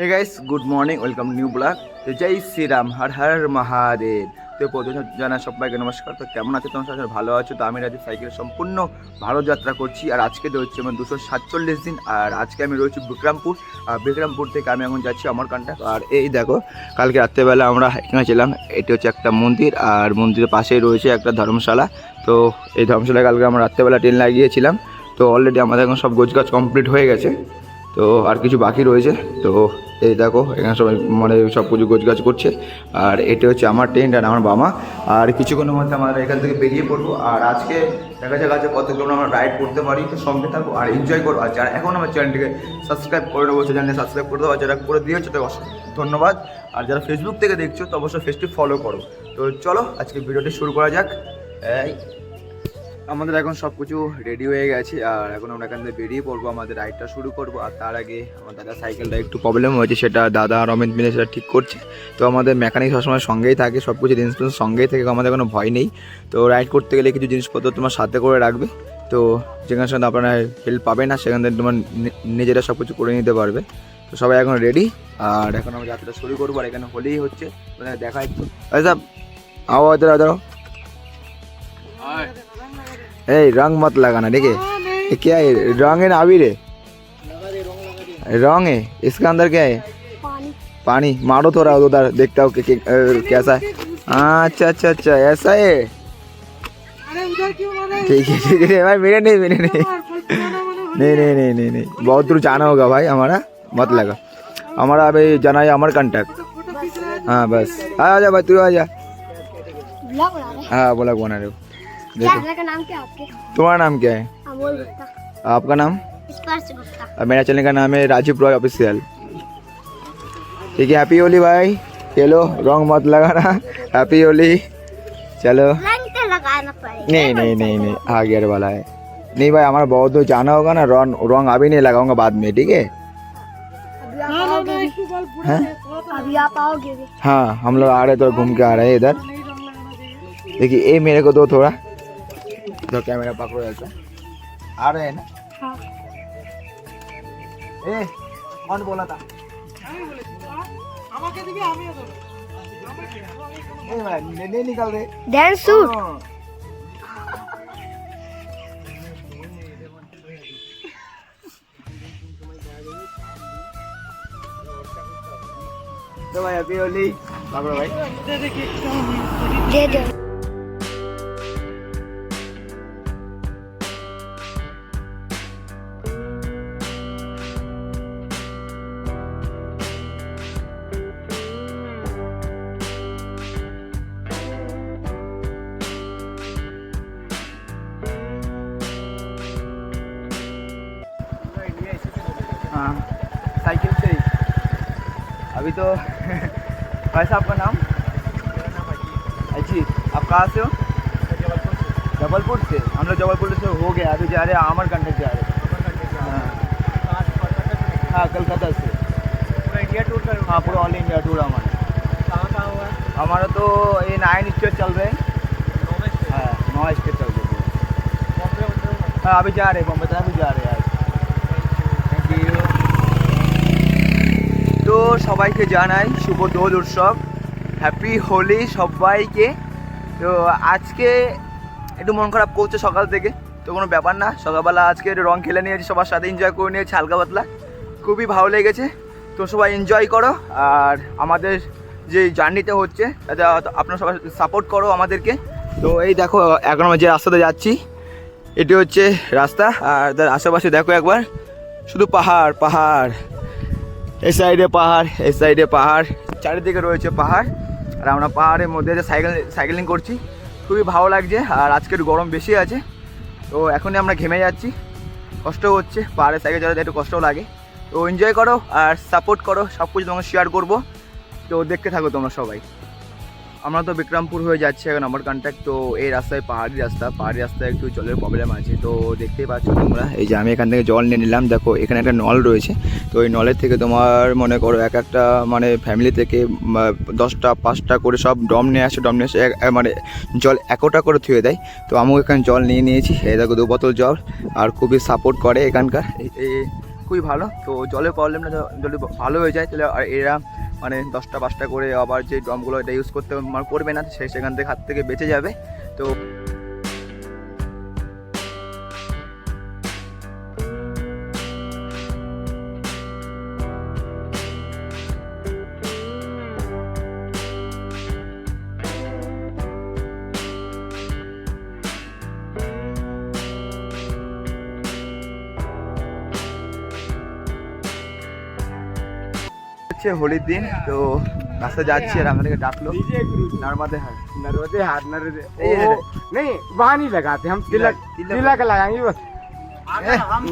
Hey guys good morning welcome new blog তো জয় শ্রীরাম, হর হর মহাদেব। তো প্রথমে জানা সবাইকে নমস্কার। তো কেমন আছে তোমার? সাথে ভালো আছো? তো আমি রাজ্যে সাইকেল সম্পূর্ণ ভারত যাত্রা করছি। আর আজকে তো হচ্ছে আমার দুশো সাতচল্লিশ দিন। আর আজকে আমি রয়েছি বিক্রমপুর। আর বিক্রমপুর থেকে আমি এখন যাচ্ছি আমার আর এই দেখো, কালকে রাত্রেবেলা আমরা এখানে ছিলাম। এটি হচ্ছে একটা মন্দির। আর মন্দিরের পাশেই রয়েছে একটা ধর্মশালা। তো এই ধর্মশালায় কালকে আমরা রাত্রেবেলা ট্রেন লাগিয়েছিলাম। তো অলরেডি আমাদের এখন সব গোছগাছ কমপ্লিট হয়ে গেছে। তো আর কিছু বাকি রয়েছে। তো এই দেখো, এখানে সবাই মানে সব কিছু গোছগাছ করছে। আর এটা হচ্ছে আমার টেন্ট আর আমার বাবা। আর কিছুক্ষণের মধ্যে আমরা এখান থেকে বেরিয়ে পড়ব। আর আজকে দেখা যাক আছে কত কিলোমিটার আমরা রাইড করতে পারি। তো সঙ্গে থাকব আর এনজয় করব আর যারা এখন আমার চ্যানেলটিকে সাবস্ক্রাইব করে নেব চ্যানেলে সাবস্ক্রাইব করে দেবো। আর যারা করে দিয়েছ তো ধন্যবাদ। আর যারা ফেসবুক থেকে দেখছ, তো অবশ্যই ফেসটি ফলো করো। তো চলো, আজকে ভিডিওটি শুরু করা যাক। এই আমাদের এখন সব কিছু রেডি হয়ে গেছে, আর এখন আমরা এখান থেকে বেরিয়ে পড়ব, আমাদের রাইডটা শুরু করব, আর তার আগে আমার দাদা সাইকেলটা একটু প্রবলেম হয়েছে, সেটা দাদা আর অমিত মিলে সেটা ঠিক করছে। তো আমাদের মেকানিক সবসময় সঙ্গেই থাকে সব কিছু জিনিসপত্র সঙ্গেই থাকে, আমাদের কোনো ভয় নেই। তো রাইড করতে গেলে কিছু জিনিসপত্র তোমার সাথে করে রাখবে। তো যেখানে সাথে আপনারা হেল্প পাবে না, সেখান থেকে তোমার নিজেরা সব কিছু করে নিতে পারবে। তো সবাই এখন রেডি আর এখন আমরা যাত্রা শুরু করব, আর এখানে হোলিই হচ্ছে। দেখা একটু আচ্ছা আও ইধর আও ए रंग मत लगाना ठीक है क्या है रंग है ना अभी रे रंग है इसका अंदर क्या है पानी पानी। मारो थोड़ा उधर देखता हो कैसा है अच्छा अच्छा अच्छा ऐसा है ठीक है ठीक है भाई मेरे नहीं मेरे नहीं नहीं नहीं नहीं नहीं नहीं बहुत दूर जाना होगा भाई हमारा मत लगा हमारा अभी जाना है अमर कंटक हाँ बस आ जा भाई तू आ जा हाँ बोला बना रहे हो देखो। का नाम क्या आपके? तुम्हारा नाम क्या है? अमोल गुप्ता। आपका नाम? स्पर्श गुप्ता। और मेरा चैनल का नाम है राजीव रॉय ऑफिसियल ठीक है हैप्पी होली भाई। चलो रॉन्ग मत लगाना। हैप्पी होली। चलो। तो लगाना नहीं नहीं नहीं नहीं आ गियर वाला है। नहीं भाई हमारा बहुत दूर जाना होगा ना रॉन्ग रॉन्ग अभी नहीं लगाऊँगा बाद में ठीक है? अभी आप आओगे हैं? अभी आप आओगे भी। हाँ हम लोग आ रहे तो घूम के आ रहे हैं इधर। देखिए ये मेरे को दो थोड़ा। નો કેમેરા પકડો છે આ રહે ને હા এ কোন বলা তা আমি বলেছি আমাকে দিবি আমিও দেব এই ভাই নে নে নিকাল রে ড্যান্স শুট তো ভাই আপনি ওলি বাবরা ভাই দে দে साइकिल से ही। अभी तो कैसा आपका नाम? अजीत। आप कहाँ से हो? जबलपुर से। हम लोग जबलपुर से हो गया अभी जा रहे हैं आमर कंटक जा रहे हैं। हाँ। हाँ कलकत्ता से। पूरा इंडिया टूर कर हाँ पूरा ऑल इंडिया टूर हमारा। कहाँ कहाँ हुआ? है हमारा तो ये नाइन स्टेट चल रहे हैं। नौ हाँ स्टेट चल रहे हैं। बॉम्बे हाँ अभी जा रहे हैं बम्बई तक अभी जा रहे हैं তো সবাইকে জানাই শুভ দোল উৎসব হ্যাপি হোলি সবাইকে। তো আজকে একটু মন খারাপ করছে সকাল থেকে, তো কোনো ব্যাপার না। সকালবেলা আজকে রং খেলে নিয়েছি, সবার সাথে এনজয় করে নিয়েছি, হালকা পাতলা। খুবই ভালো লেগেছে। তো সবাই এনজয় করো। আর আমাদের যে জার্নিতে হচ্ছে, তাতে আপনারা সবাই সাপোর্ট করো আমাদেরকে। তো এই দেখো, এখন আমরা যে রাস্তাতে যাচ্ছি, এটি হচ্ছে রাস্তা। আর তার আশেপাশে দেখো একবার, শুধু পাহাড় পাহাড়। এই সাইডে পাহাড়, এই সাইডে পাহাড়। চারিদিকে রয়েছে পাহাড়, আর আমরা পাহাড়ের মধ্যে সাইকেল, সাইকেলিং করছি, খুবই ভালো লাগছে, আর আজকের গরম বেশি আছে। তো এখনই আমরা ঘেমে যাচ্ছি। কষ্ট হচ্ছে, পাহাড়ে সাইকেল চালাতে একটু কষ্টও লাগে। তো এনজয় করো, আর সাপোর্ট করো সব কিছু তোমাকে শেয়ার করব। তো দেখতে থাকো তোমরা সবাই। আমরা তো বিক্রমপুর হয়ে যাচ্ছি এখন আমার কন্ট্যাক্ট তো এই রাস্তায়, পাহাড়ি রাস্তা। পাহাড়ি রাস্তায় একটু জলের প্রবলেম আছে, তো দেখতেই পাচ্ছ তোমরা। এই যে আমি এখান থেকে জল নিয়ে নিলাম, দেখো এখানে একটা নল রয়েছে। তো ওই নলের থেকে তোমার মনে করো এক একটা মানে ফ্যামিলি থেকে দশটা, পাঁচটা করে সব ডম নিয়ে আসে ডম নিয়ে এক মানে জল একটা করে থুয়ে দেয়। তো আমিও এখানে জল নিয়ে নিয়েছি, এই দেখো দু বোতল জল, আর খুবই সাপোর্ট করে এখানকার। এই- এই, খুবই ভালো। তো জলের প্রবলেমটা যদি ভালো হয়ে যায়, তাহলে আর এরা মানে দশটা পাঁচটা করে আবার যে ড্রমগুলো এটা ইউজ করতে মানে করবে না, সে সেখান থেকে হাত থেকে বেঁচে যাবে। তো হচ্ছে হোলির দিন তো রাস্তা যাচ্ছি আর আমাদেরকে डाकलो नर्मदे हाट नर्मदे हाथ नर्मदे ये है। ओ, नहीं वहाँ नहीं लगाते हम तिलक तिलक- तिलक लगाएंगे बस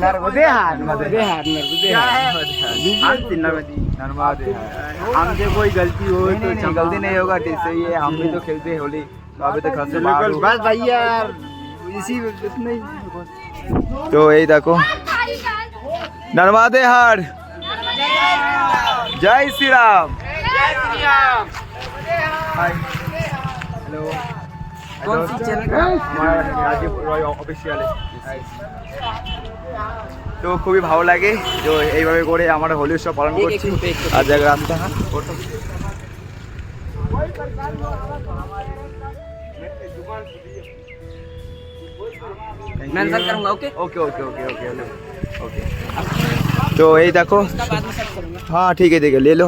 नर्मदे हाथ नर्मदे नर्मदे हाथ नर्मदे हाथ नर्मदे नर्मदे हाट हमसे कोई गलती हो नहीं तो नहीं नहीं गलती नहीं होगा ठीक सही है हम भी तो खेलते हैं होली तो अभी तक घर से बाहर बिल्कुल हूँ। बस भैया इसी इतना ही তো এই দেখো নর্মাদে হাট জয় শ্রীরাম हाय हेलो कौन सी channel का? আমার রাজীব রয় অফিসিয়াল তো খুবই ভালো লাগে তো এইভাবে করে আমরা হোলি উৎসব পালন করছি আর জায়গা রাস্তা ফটো मेंशन करूंगा okay okay okay okay okay hello okay तो এই দেখো हाँ ठीक है ठीक है ले लो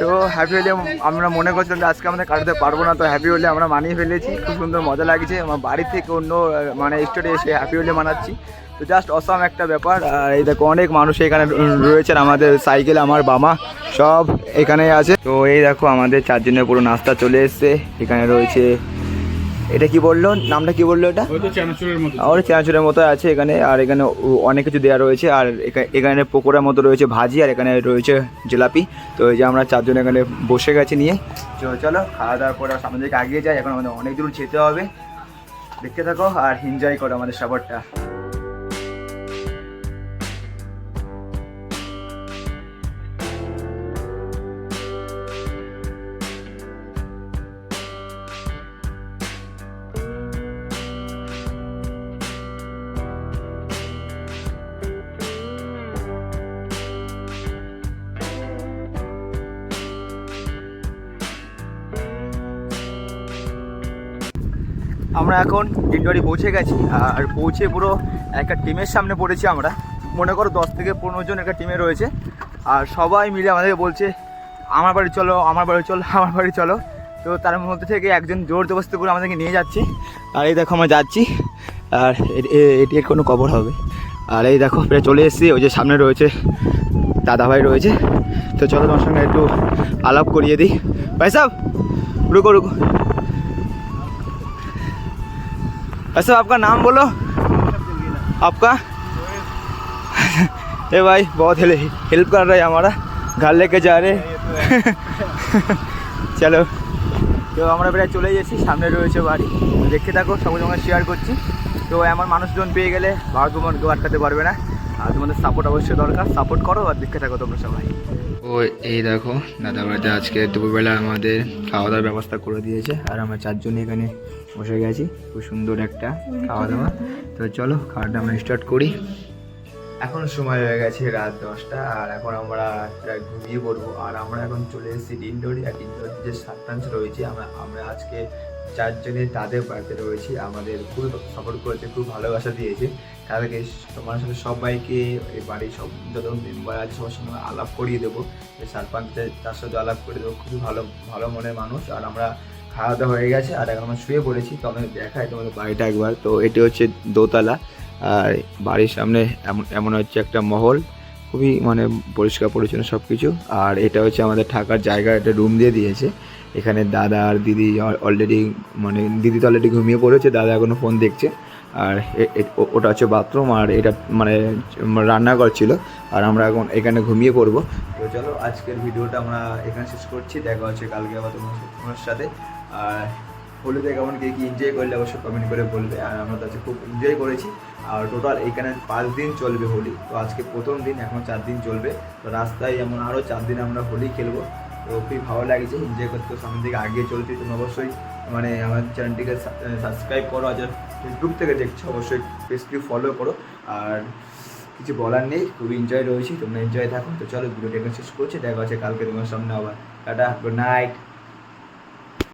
তো হ্যাপি হোলি আমরা মনে করছিলাম যে আজকে আমরা কাটাতে পারবো না তো হ্যাপি হোলি আমরা মানিয়ে ফেলেছি খুব সুন্দর মজা লাগছে আমার বাড়ি থেকে অন্য আহ, মানে স্টেটে এসে হ্যাপি হোলি মানাচ্ছি তো জাস্ট অসাম একটা ব্যাপার আর এই দেখো অনেক মানুষ এখানে রয়েছেন আমাদের সাইকেল আমার বামা সব এখানে আছে তো এই দেখো আমাদের চারজনের পুরো নাস্তা চলে এসছে এখানে রয়েছে এটা কি বলল? নামটা কি বলল এটা? আমার চানাচুরের মতো। আছে এখানে আর এখানে অনেক কিছু দেওয়া রয়েছে আর এখা- এখানে পকোড়ার মতো রয়েছে ভাজি আর এখানে রয়েছে জিলাপি। তো এই যে আমরা চারজন এখানে বসে গেছি নিয়ে। চলো চলো খাওয়া দাওয়ার পর সামনে দিকে এগিয়ে যাই এখন আমাদের অনেক দূর যেতে হবে। দেখতে থাকো আর এনজয় করো আমাদের সফরটা আমরা এখন ডিন্ডুয়ারি পৌঁছে গেছি, আর পৌঁছে পুরো একটা টিমের সামনে পড়েছি আমরা। মনে করো দশ থেকে পনেরো জন একটা টিমে রয়েছে, আর সবাই মিলে আমাদেরকে বলছে, আমার বাড়ি চলো, আমার বাড়ি চলো, আমার বাড়ি চলো। তো তার মধ্যে থেকে একজন জোর জবস্তি করে আমাদেরকে নিয়ে যাচ্ছে। আর এই দেখো আমরা যাচ্ছি, আর এটি এর কোনো কবর হবে। আর এই দেখো, প্রায় চলে এসেছি, ওই যে সামনে রয়েছে, দাদাভাই রয়েছে। তো চলো তোমার সঙ্গে একটু আলাপ করিয়ে দিই। ভাই সাহেব রুকো রুকো। भाई साहब आपका नाम बोलो आपका ए भाई बहुत हेल्प कर रहे हैं हमारा घर लेके जा रहे हैं। চলো তো আমরা প্রায় চলে গেছি সামনে রয়েছে বাড়ি দেখতে থাকো সঙ্গে সঙ্গে শেয়ার করছি তো এমন মানুষজন পেয়ে গেলে ভারত ভ্রমণ কেউ আটকাতে পারবে না আর তোমাদের সাপোর্ট অবশ্যই দরকার। সাপোর্ট করো আর দেখতে থাকো তোমরা সবাই। ও, এই দেখো, দাদা বাড়িতে আজকে দুপুরবেলা আমাদের খাওয়া দাওয়ার ব্যবস্থা করে দিয়েছে। আর আমরা চারজন এখানে বসে গেছি। খুব সুন্দর একটা খাওয়া দাওয়া তো চলো, খাওয়াটা আমরা স্টার্ট করি। এখন সময় হয়ে গেছে রাত দশটা, আর এখন আমরা প্রায় ঘুমিয়ে পড়ব। আর আমরা এখন চলে এসেছি ডিন্ডোরি, আর ডিন্ডোরি যে সাতটাংশ রয়েছে, আমরা আমরা আজকে চারজনের তাদের বাড়িতে রয়েছি। আমাদের খুব সাপোর্ট করেছে, খুব ভালোবাসা দিয়েছে। তাদেরকে তোমার সাথে সবাইকে এই বাড়ির সব যত মেম্বার আছে, সবার সঙ্গে আলাপ করিয়ে দেবো। সারপাঞ্চের তার সাথে আলাপ করে দেবো। খুবই ভালো ভালো মনের মানুষ। আর আমরা খাওয়া দাওয়া হয়ে গেছে, আর এখন আমরা শুয়ে পড়েছি। তো আমাদের দেখায় তোমাদের বাড়িটা একবার। তো এটি হচ্ছে দোতলা। আর বাড়ির সামনে এমন হচ্ছে একটা মহল, খুবই মানে পরিষ্কার পরিচ্ছন্ন সব কিছু আর এটা হচ্ছে আমাদের থাকার জায়গা একটা রুম দিয়ে দিয়েছে। এখানে দাদা আর দিদি অলরেডি মানে দিদি তো অলরেডি ঘুমিয়ে পড়েছে, দাদা এখনও ফোন দেখছে। আর ওটা হচ্ছে বাথরুম আর এটা মানে রান্নাঘর ছিল। আর আমরা এখন এখানে ঘুমিয়ে পড়ব। তো চলো, আজকের ভিডিওটা আমরা এখানে শেষ করছি। দেখা হচ্ছে কালকে আবার তোমার সাথে। আর হলিতে কেমন কে কি এনজয় করলে অবশ্যই কমেন্ট করে বলবে। আর আমরা তো খুব এনজয় করেছি। আর টোটাল এইখানে পাঁচ দিন চলবে হোলি। তো আজকে প্রথম দিন, এখন চার দিন চলবে। তো রাস্তায় এমন আরও চার দিন আমরা হোলি খেলব। তো খুবই ভালো লাগছে এনজয় করতে। সামনের দিকে আগিয়ে চলছি। তুমি অবশ্যই মানে আমার চ্যানেলটিকে সাবস্ক্রাইব করো। আর ফেসবুক থেকে দেখছ, অবশ্যই পেজটি ফলো করো। আর কিছু বলার নেই, খুবই এনজয় রয়েছি। তোমরা এনজয় থাকো। তো চলো ভিডিওটা এখানে শেষ করছি। দেখা হচ্ছে কালকে তোমার সামনে আবার। Tata good night